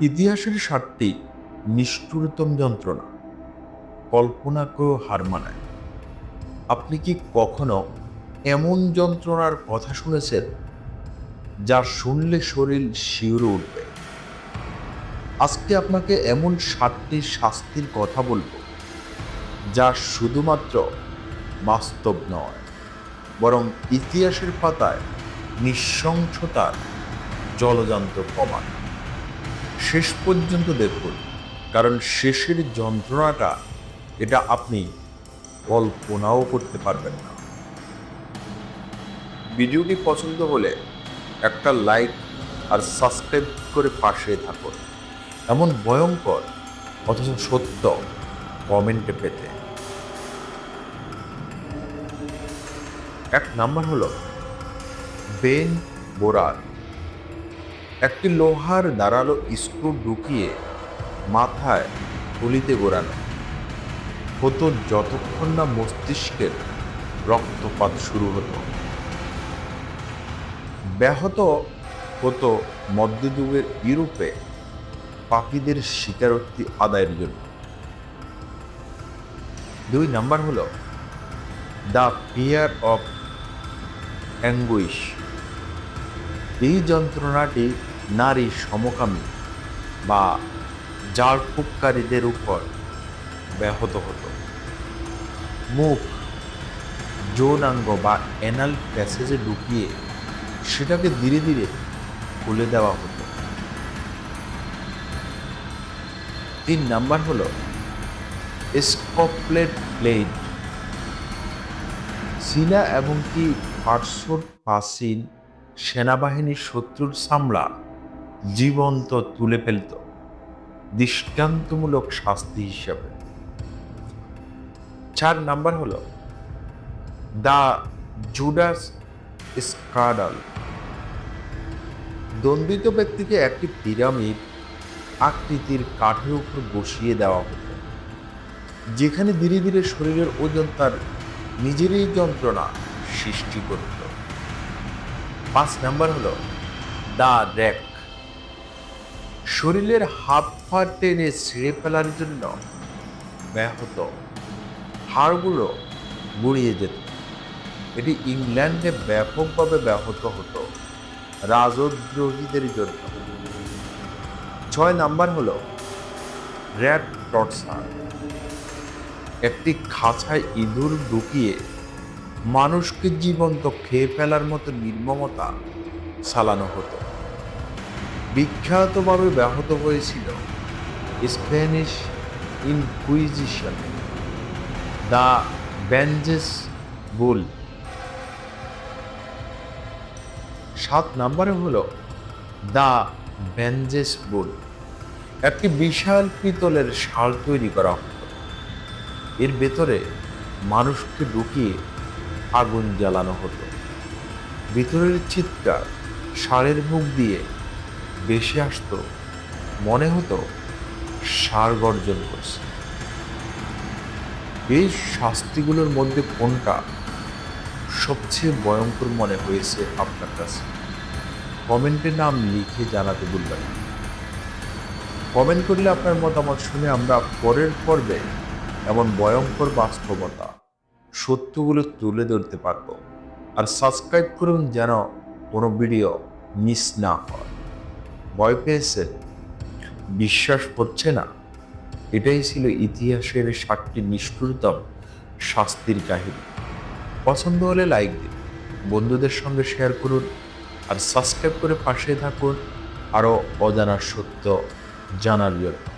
ইতিহাসের সাতটি নিষ্ঠুরতম যন্ত্রণা। কল্পনাকেও হার মানায়। আপনি কি কখনো এমন যন্ত্রণার কথা শুনেছেন যা শুনলে শরীর শিউরে উঠবে? আজকে আপনাকে এমন সাতটি শাস্তির কথা বলব যা শুধুমাত্র বাস্তব নয়, বরং ইতিহাসের পাতায় নৃশংসতার জলযন্ত্র প্রমাণ শেষ পর্যন্ত দেখুন কারণ শেষের যন্ত্রণাটা, এটা আপনি কল্পনাও করতে পারবেন না। ভিডিওটি পছন্দ হলে একটা লাইক আর সাবস্ক্রাইব করে পাশে থাকুন। এমন ভয়ঙ্কর, অথচ সত্য কমেন্টে পেতে। এক নাম্বার হলো বেন বোরার একটি লোহার দাঁড়াল স্ক্রু ঢুকিয়ে মাথায় তুলিতে গোড়ানো। হতো যতক্ষণ না মস্তিষ্কের রক্তপাত শুরু হতো। ব্যাহত হতো মধ্যযুগের ইউরোপে পাখিদের স্বীকারোক্তি আদায়ের জন্য। দুই নাম্বার হলো দ্য ফিয়ার অফ অ্যাঙ্গুইশ। এই যন্ত্রণাটি নারী সমকামী বা জারফুককারীদের উপর ব্যাহত হতো। মুখ যৌনাঙ্গ বা অ্যানাল প্যাসেজে ঢুকিয়ে সেটাকে ধীরে ধীরে খুলে দেওয়া হতো। তিন নাম্বার হলো স্কপলেট প্লেট চীনা এবং কি পার্শ্বর প্রাচীন সেনাবাহিনীর শত্রুর সামলা জীবন্ত তুলে ফেলত। দৃষ্টান্তমূলক শাস্তি হিসাবে। চার নাম্বার হলো, দ্য জুডাস স্কাডাল। দণ্ডিত ব্যক্তিকে একটি পিরামিড আকৃতির কাঠের উপর বসিয়ে দেওয়া হতো, যেখানে ধীরে ধীরে শরীরের ওজন তার নিজেরই যন্ত্রণা সৃষ্টি করত। পাঁচ নাম্বার হলো দা র্যাক শরীরের হাত পা টেনে ছিঁড়ে ফেলার জন্য ব্যাহত হাড়গুলো গুড়িয়ে যেত। এটি ইংল্যান্ডে ব্যাপকভাবে ব্যাহত হতো রাজদ্রোহীদের জন্য। ছয় নাম্বার হলো র্যাট টর্চার। একটি খাঁচায় ইঁদুর ঢুকিয়ে মানুষকে জীবন্ত খেয়ে ফেলার মতো নির্মমতা চালানো হতো। বিখ্যাতভাবে ব্যাহত হয়েছিল স্প্যানিশ ইনকুইজিশন, দ্য ব্যাঞ্জেস বুল। সাত নম্বরে হলো দ্য ব্যাঞ্জেস বুল। একটি বিশাল পিতলের শাল তৈরি করা হতো। এর ভেতরে মানুষকে ঢুকিয়ে আগুন জ্বালানো হতো। ভিতরের চিৎকার ষাঁড়ের মুখ দিয়ে বেশি আসতো, মনে হতো সার গর্জন করছে। এই শাস্তিগুলোর মধ্যে কোনটা সবচেয়ে ভয়ঙ্কর মনে হয়েছে আপনার কাছে? কমেন্টে নাম লিখে জানাতে ভুলবেন কমেন্ট করলে আপনার মতামত শুনে আমরা পরের পর্বে এমন ভয়ঙ্কর বাস্তবতা, সত্যগুলো তুলে ধরতে পারব। আর সাবস্ক্রাইব করুন যেন কোনো ভিডিও মিস না হয়। পেয়েছে? বিশ্বাস হচ্ছে না। এটাই ছিল ইতিহাসের সাতটি নিষ্ঠুরতম শাস্তির কাহিনী। পছন্দ হলে লাইক দিন, বন্ধুদের সঙ্গে শেয়ার করুন, আর সাবস্ক্রাইব করে পাশে থাকুন, আরও অজানা সত্য জানার জন্য।